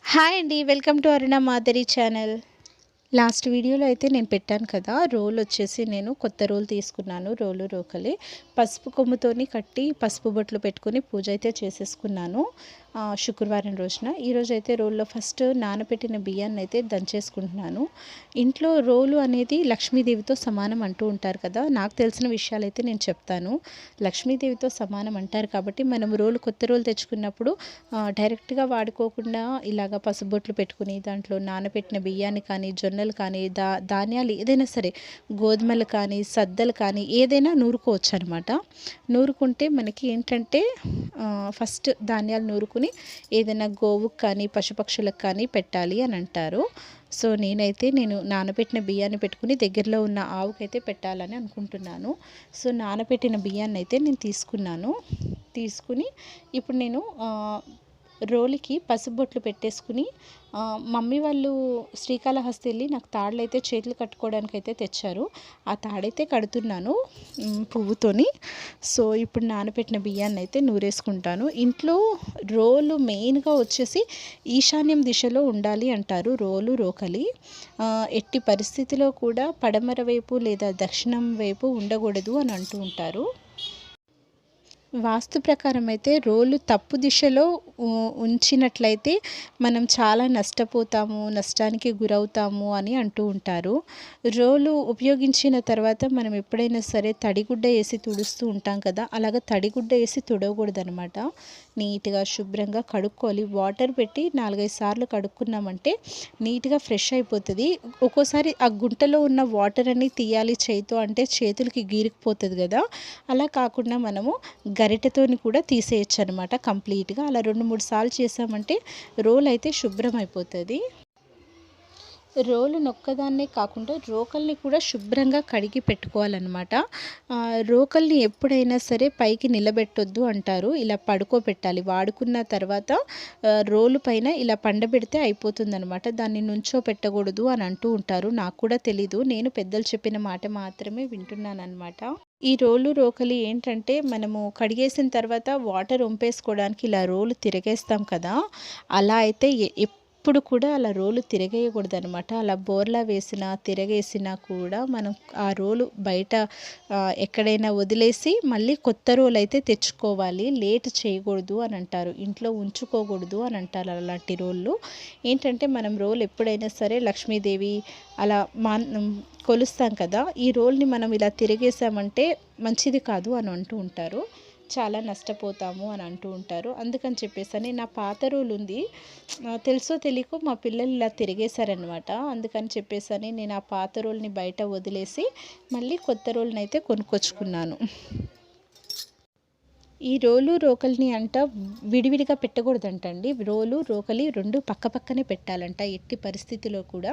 Hi అండి welcome to Aruna Madhuri channel. Last వీడియోలో అయితే నేను పెట్టాను కదా రోల్ వచ్చేసి నేను కొత్త రోల్ తీసుకున్నాను రోలు రోకలి. పసుపు కొమ్ముతోని కట్టి పసుపు బొట్లు పెట్టుకుని పూజ అయితే చేసేసుకున్నాను. శుక్రవారం రోజున. ఈరోజు అయితే రోల్లో ఫస్ట్ నానబెట్టిన బియ్యాన్ని అయితే దంచేసుకుంటున్నాను. ఇంట్లో రోలు అనేది లక్ష్మీదేవితో సమానం అంటూ ఉంటారు కదా. నాకు తెలిసిన విషయాలు అయితే నేను చెప్తాను. లక్ష్మీదేవితో సమానం అంటారు కాబట్టి మనం రోలు కొత్త రోలు తెచ్చుకున్నప్పుడు డైరెక్ట్గా వాడుకోకుండా ఇలాగ పసుబొట్లు పెట్టుకుని దాంట్లో నానబెట్టిన బియ్యాన్ని కానీ జొన్నలు కానీ దా ధాన్యాలు ఏదైనా సరే గోధుమలు కానీ సద్దలు కానీ ఏదైనా నూరుకోవచ్చు అనమాట నూరుకుంటే మనకి ఏంటంటే ఫస్ట్ ధాన్యాలు నూరుకుని ఏదైనా గోవుకు కానీ పశుపక్షులకు కానీ పెట్టాలి అని అంటారు. సో నేనైతే నేను నానబెట్టిన బియ్యాన్ని పెట్టుకుని దగ్గరలో ఉన్న ఆవుకైతే పెట్టాలని అనుకుంటున్నాను. సో నానబెట్టిన బియ్యాన్ని అయితే నేను తీసుకున్నాను. తీసుకుని ఇప్పుడు నేను రోలికి పసుబొట్లు పెట్టేసుకుని మమ్మీ వాళ్ళు శ్రీకాళహస్తి వెళ్ళి నాకు తాళ్ళు అయితే చేతులు కట్టుకోవడానికి అయితే తెచ్చారు. ఆ తాడైతే కడుతున్నాను పువ్వుతోని. సో ఇప్పుడు నానబెట్టిన బియ్యాన్ని అయితే నూరేసుకుంటాను. ఇంట్లో రోలు మెయిన్గా వచ్చేసి ఈశాన్యం దిశలో ఉండాలి అంటారు రోలు రోకలి. ఎట్టి పరిస్థితిలో కూడా పడమర వైపు లేదా దక్షిణం వైపు ఉండకూడదు అని అంటూ ఉంటారు. వాస్తు ప్రకారం అయితే రోలు తప్పు దిశలో ఉ- ఉంచినట్లయితే మనం చాలా నష్టపోతాము నష్టానికి గురవుతాము అని అంటూ ఉంటారు. రోలు ఉపయోగించిన తర్వాత మనం ఎప్పుడైనా సరే తడిగుడ్డ వేసి తుడుస్తూ ఉంటాం కదా అలాగ తడిగుడ్డ వేసి తుడవకూడదనమాట నీట్గా శుభ్రంగా కడుక్కోవాలి. వాటర్ పెట్టి నాలుగైదు సార్లు కడుక్కున్నామంటే నీట్గా ఫ్రెష్ అయిపోతుంది. ఒక్కోసారి ఆ గుంటలో ఉన్న వాటర్ అన్ని తీయాలి చేతితో అంటే చేతులకి గీరికిపోతుంది కదా. అలా కాకుండా మనము గరిటెతోని కూడా తీసేయచ్చు అనమాట కంప్లీట్గా. అలా రెండు మూడు సార్లు చేసామంటే రోల్ అయితే శుభ్రం అయిపోతుంది రోలు నొక్కదాన్నే కాకుండా రోకల్ని కూడా శుభ్రంగా కడిగి పెట్టుకోవాలన్నమాట. రోకల్ని ఎప్పుడైనా సరే పైకి నిలబెట్టొద్దు అంటారు. ఇలా పడుకోబెట్టాలి. వాడుకున్న తర్వాత రోలు పైన ఇలా పండబెడితే అయిపోతుందన్నమాట. దాన్ని నుంచో పెట్టకూడదు అని అంటూ ఉంటారు. నాకు కూడా తెలీదు. నేను పెద్దలు చెప్పిన మాట మాత్రమే వింటున్నాను అనమాట ఈ రోలు రోకలి ఏంటంటే మనము కడిగేసిన తర్వాత వాటర్ వంపేసుకోవడానికి ఇలా రోలు తిరగేస్తాం కదా. అలా అయితే ఎప్పుడు కూడా అలా రోలు తిరగేయకూడదు అనమాట అలా బోర్లా వేసినా తిరగేసినా కూడా మనం ఆ రోలు బయట ఎక్కడైనా వదిలేసి మళ్ళీ కొత్త రోలు అయితే తెచ్చుకోవాలి. లేట్ చేయకూడదు అని అంటారు. ఇంట్లో ఉంచుకోకూడదు అని అంటారు అలాంటి రోళ్ళు. ఏంటంటే మనం రోల్ ఎప్పుడైనా సరే లక్ష్మీదేవి అలా మా కొలుస్తాం కదా ఈ రోల్ని మనం ఇలా తిరిగేసామంటే మంచిది కాదు అని అంటూ ఉంటారు. చాలా నష్టపోతాము అని అంటూ ఉంటారు. అందుకని చెప్పేసి అని నా పాత రోల్ ఉంది. తెలుసో తెలియకో మా పిల్లలు ఇలా తిరిగేశారనమాట అందుకని చెప్పేసి నేను ఆ పాత రోల్ని బయట వదిలేసి మళ్ళీ కొత్త రోల్ని అయితే కొనుక్కొచ్చుకున్నాను. ఈ రోలు రోకలిని అంట విడివిడిగా పెట్టకూడదంటండి. రోలు రోకలి రెండు పక్క పక్కనే పెట్టాలంట ఎట్టి పరిస్థితిలో కూడా.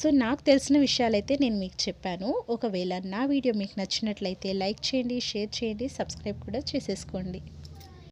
సో నాకు తెలిసిన విషయాలైతే నేను మీకు చెప్పాను. ఒకవేళ నా వీడియో మీకు నచ్చినట్లయితే లైక్ చేయండి షేర్ చేయండి సబ్స్క్రైబ్ కూడా చేసేసుకోండి.